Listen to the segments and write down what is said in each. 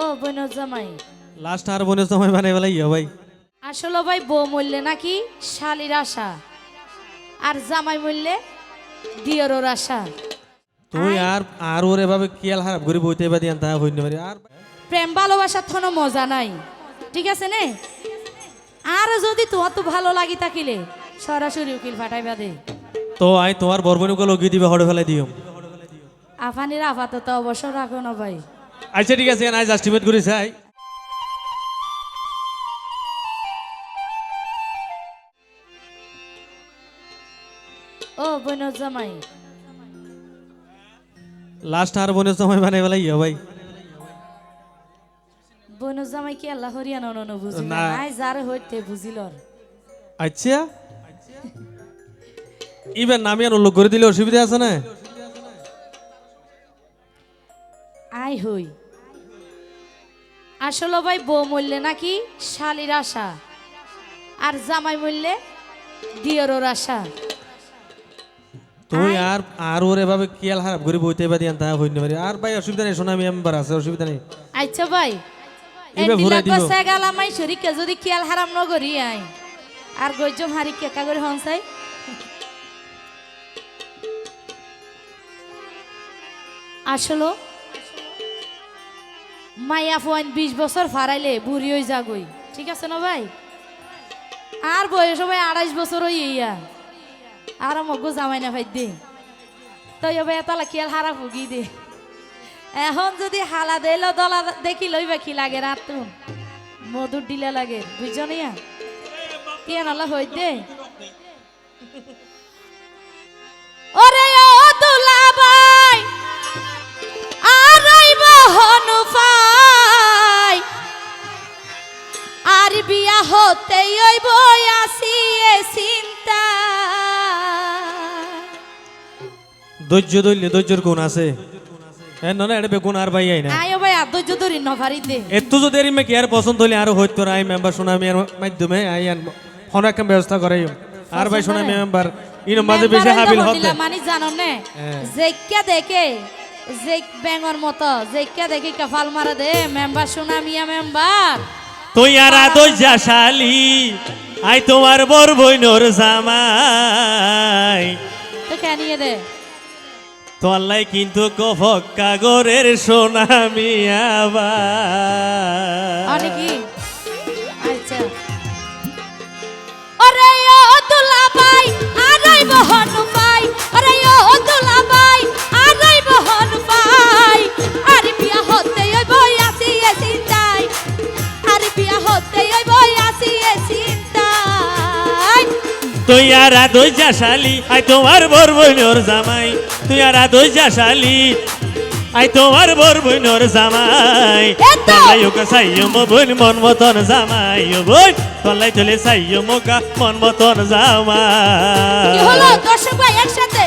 ও বোন জামাই। লাস্ট আর বোনের জামাই মানে বলে ইয়ে ভাই। আসলে ভাই বউ মরলে নাকি শালির আশা আর জামাই মরলে দিয়রোর আশা। তুই আর আর ওর এভাবে কিয়াল খারাপ করে বইতে পারি তা হইতে পারি আর প্রেম ভালোবাসার কোনো মজা নাই। ঠিক আছে নে? আর যদি তোমার তো ভালো লাগি থাকিলে সরাসরি উকিল ফাটাইবা দে। তো আই তোমার বরবনুকে লগিয়ে দিবে হড়ে ফেলাই দিও আফানির আপাতত অবসর রাখো না ভাই। আচ্ছা ঠিক আছে নাই জাস্টিমেট করেছে আই ও বোন জামাই। লাস্ট আর বোনের সময় মানে বলে ইয়ে ভাই। বোন জামাই কি আল্লাহ হরিয়ানা নন বুঝি না। নাই যার হইতে বুঝিল আচ্ছা। ইবেন নামি আর উল্লেখ করে দিলে অসুবিধা আছে না? আই হই। আসলে ভাই বউ মরলে নাকি শালির আশা আর জামাই মরলে দিয়রোর আশা। তুই আর আর ওর এভাবে কিয়াল খারাপ করে বইতে পারি তা হইতে পারি। আর ভাই অসুবিধা নেই সোনামি মেম্বার আছে অসুবিধা নেই। আচ্ছা ভাই। গালামাই শরীরকে যদি খেয়াল হারাম নগরি আই আর গজ্জম হারি কেকা করে হনসাই আসলো মাইয়া ফোয়াইন বিশ বছর ফারাইলে বুড়ি হয়ে যাগই ঠিক আছে না ভাই? আর বয়স ভাই আড়াইশ বছর হই ইয়া। আর মগো জামাই না ভাই, দে। তো ভাই এতলা খেয়াল হারা ফুগি দে। এখন যদি হালা দিল দলা দেখি লইবা কি লাগে রাতুন মধুর দিলে লাগে বুঝছনিয়া তিয়া নালা হই দে। ওরে হতে ওই বই আসি এ চিন্তা। ধৈর্য ধরলে ধৈর্যর গুণ আছে। হ্যাঁ না এটা বেগুন আর ভাই আই না। আয়ো ভাই আদর্য ধরি নভারি দে। এত যদি এর মেয়ে আর পছন্দ হলে আরও হইতো আই মেম্বার সোনামি এর মাধ্যমে আই আন ফোন একটা ব্যবস্থা করে আর ভাই সোনামি মেম্বার ইনো মাঝে বেশি হাবিল হতে। মানে জানো নে? হ্যাঁ। জেক্কা দেখে জেক ব্যাঙর মতো জেক্কা দেখে কাফাল মারা দে। মেম্বার সোনা মিয়া মেম্বার তুই আর শালি আই তোমার বর বইনর জামাই। দে? তোল্লাই কিন্তু কফক কাগরের সোনামি আবার আচ্ছা। ওরে ও দুলা ভাই আরাই বহন তুই আর আদর্যা জাশালি আই তোমার বর বইনর জামাই। তুই আর আদর্যা জাশালি আই তোমার বর বইনর জামাই! তলাই ওকে সাইয় মো বোন মন মতন জামাই। ও বোন তলাই চলে সাইয় মোকা মন মতন কি জামাই হলো? দর্শক ভাই একসাথে?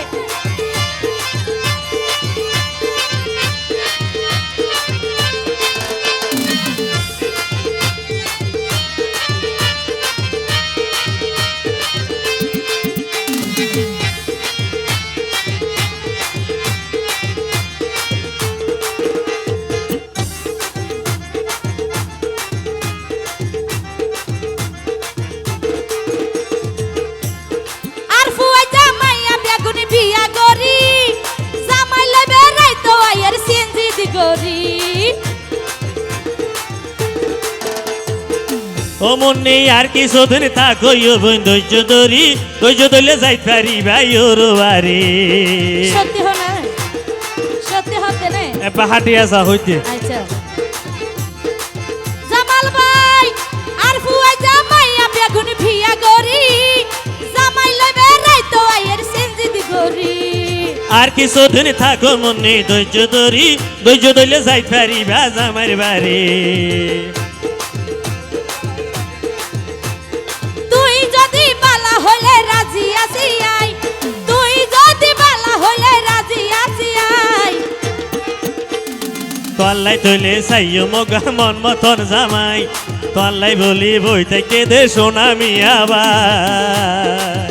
মনে আর কিছুদিন থাকো ইয়ো বোন ধৈর্য ধরি ধৈর্য ধরলে যাই পারি ভাই ওর বাড়ি। সত্যি হনা সত্যি হতে নে? পাহাটি আসা হইতে। আচ্ছা। জামাল ভাই আর ফুয়া জামাইয়া বেগুনি বিয়া গরি জামাই লবে রাইতো আয়ের সিনজি গরি আর কিছুদিন থাকো মনে ধৈর্য ধরি ধৈর্য ধরলে যাই পারি ভাজ আমার বাড়ি। তল্লাই তৈলে সাইয় মগা মন মতন জামাই। তল্লাই বলি বই থেকে দে সোনামি আবার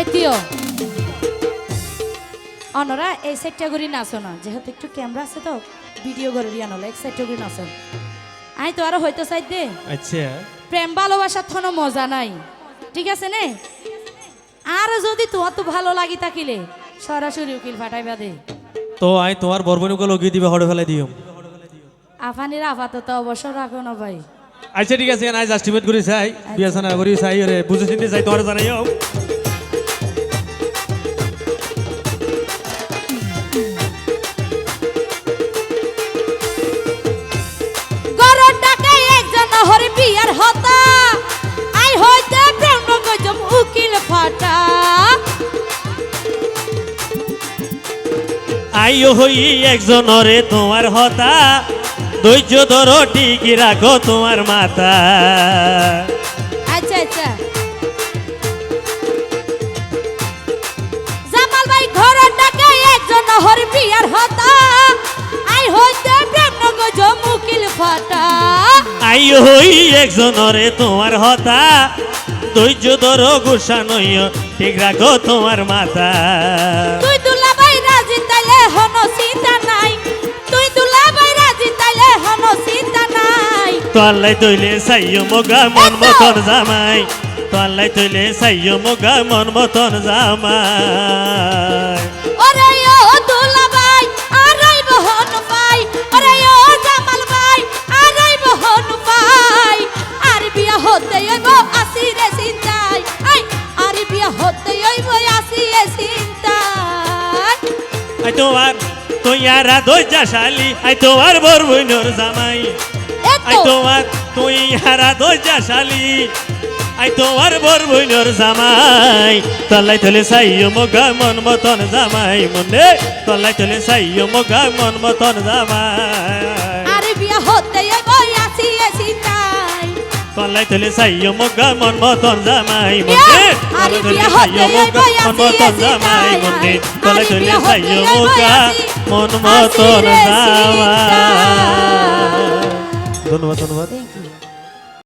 এতিও অনরা এই সাইডটা করি নাচো না। যেহেতু একটু ক্যামেরা আছে তো ভিডিও করে দিয়ে আনলো এক সাইডটা করি নাচো। আই তো আরও হয়তো সাইড দে। আচ্ছা। প্রেম ভালোবাসার থনো মজা নাই। ঠিক আছে নে? আর যদি তোমার তো ভালো লাগি থাকিলে সরাসরি উকিল ফাটাইবা দে। তো আই তোমার বরবনুকে লগিয়ে দিবে হড়ে ফেলে দিও। আফানির আপাতত অবসর রাখো না ভাই। আচ্ছা ঠিক আছে আজ এস্টিমেট করি চাই। বিয়াসনা করি চাই রে বুঝে চিনতে চাই তোমার জানাইও। আইও হই একজনরে তোমার হতা। ধৈর্য ধরো ঠিকই রাখো তোমার মাথা আচ্ছা আচ্ছা। জামাল ভাই ঘরের ডাকে একজন হরি বিয়ার হতা। আই হইতে প্রেম গজম উকিল ফাটা। আইও হই একজনরে তোমার হতা। ধৈর্য ধরো গুসা নইও ঠিক রাখো তোমার মাথা তুই চিন্তা নাই। তুই দুলা ভাই রাজি তাইলে হনো চিন্তা নাই। তোয়াল্লাই তৈলে সাইয় মোগা মন মতন জামাই। তোয়াল্লাই তৈলে সাইয় মোগা মন মতন জামাই। ওরে ও দুলা ভাই আরাই বহন ভাই। ওরে ও জামাল ভাই আরাই বহন ভাই। আর বিয়া হতে হইব আসি রে চিন্তাই আই আর বিয়া হতে হইব আসি রে চিন্তাই আই তোমার তুইয়ারা দইজা শালি আই তোমার বর বইনর জামাই আই তোমার তুই হারা দইজা শালি আই তোমার বর বইনর জামাই। তলাই তলে সাইয় মগা মন মতন জামাই মনে তলাই তলে সাইয় মগা মন মতন জামাই। আরে বিয়া হতে তলাই তলে সাইয় মোগা মন মতন জামাই মনে। আরে তলাই তলে সাইয় হতে মোগা হইব মন মতন জামাই আসি মনে। তলাই তলে সাইয় হইব মন মতন জামাই। ধন্যবাদ ধন্যবাদ.